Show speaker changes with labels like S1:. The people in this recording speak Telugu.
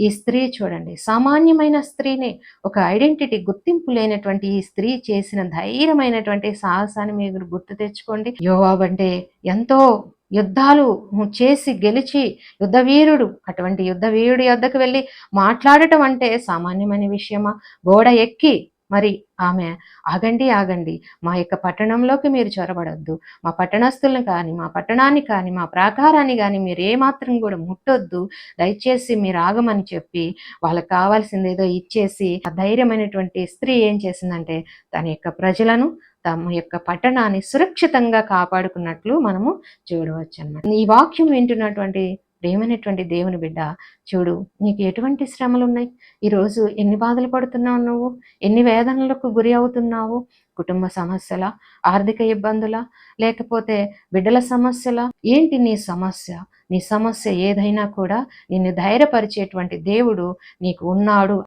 S1: ఈ స్త్రీ చూడండి సామాన్యమైన స్త్రీనే ఒక ఐడెంటిటీ గుర్తింపు లేనటువంటి ఈ స్త్రీ చేసిన ధైర్యమైనటువంటి సాహసాన్ని మీరు గుర్తు తెచ్చుకోండి. యోవాబ్ అంటే ఎంతో యుద్ధాలు చేసి గెలిచి యుద్ధవీరుడు అటువంటి యుద్ధవీరుడి వద్దకు వెళ్ళి మాట్లాడటం అంటే సామాన్యమైన విషయమా? గోడ ఎక్కి మరి ఆమె ఆగండి ఆగండి. మా యొక్క పట్టణంలోకి మీరు చొరబడొద్దు. మా పట్టణస్తులను కానీ మా పట్టణాన్ని కానీ మా ప్రాకారాన్ని కానీ మీరు ఏమాత్రం కూడా ముట్టొద్దు. దయచేసి మీరు ఆగమని చెప్పి వాళ్ళకి కావాల్సింది ఏదో ఇచ్చేసి ఆ ధైర్యమైనటువంటి స్త్రీ ఏం చేసిందంటే తన యొక్క ప్రజలను తమ యొక్క పట్టణాన్ని సురక్షితంగా కాపాడుకున్నట్లు మనము చూడవచ్చు అనమాట ఈ వాక్యం వింటున్నటువంటి ప్రేమైనటువంటి దేవుని బిడ్డ చూడు నీకు ఎటువంటి శ్రమలు ఉన్నాయి ఈరోజు ఎన్ని బాధలు పడుతున్నావు నువ్వు? ఎన్ని వేదనలకు గురి అవుతున్నావు? కుటుంబ సమస్యల? ఆర్థిక ఇబ్బందుల? లేకపోతే బిడ్డల సమస్యల? ఏంటి నీ సమస్య? నీ సమస్య ఏదైనా కూడా నిన్ను ధైర్యపరిచేటువంటి దేవుడు నీకు ఉన్నాడు.